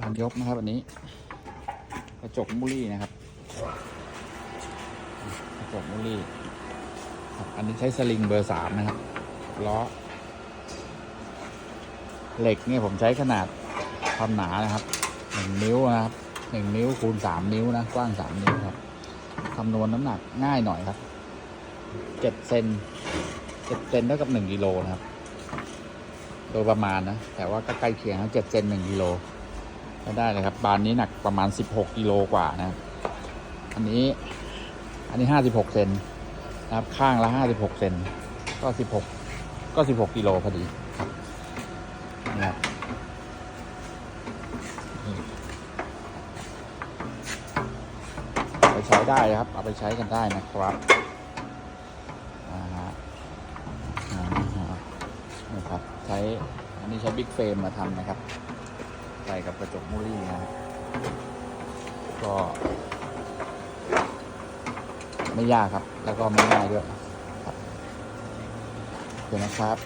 บานยกนะครับอันนี้ กระจกมูลี่นะครับ กระจกมูลี่อันนี้ใช้สลิงเบอร์สามนะครับล้อเหล็กเนี่ยผมใช้ขนาดความหนานะครับหนึ่งนิ้วนะครับหนึ่งนิ้วคูณสามนิ้วนะกว้างสามนิ้วครับคำนวณน้ำหนักง่ายหน่อยครับเจ็ดเซนเจ็ดเซนเท่ากับหนึ่งกิโลนะครับ โดยประมาณนะ แต่ว่าก็ใกล้เคียงนะเจ็ดเซนหนึ่งกิโล ก็ได้เลยครับ บานนี้หนักประมาณสิบหกกิโลกว่านะอันนี้อันนี้ห้าสิบหกเซนนะครับ ข้างละห้าสิบหกเซนก็สิบหกก็สิบหกกิโลพอดีครับนี่ครับไปใช้ได้ครับ เอาไปใช้กันได้นะครับอ่าฮะครับ ใช้ อันนี้ใช้บิ๊กเฟรมมาทำนะครับ ไปกับกระจกมูลี่นะครับก็ไม่ยากครับ แล้วก็ไม่ง่ายด้วยครับโอเคนะครับ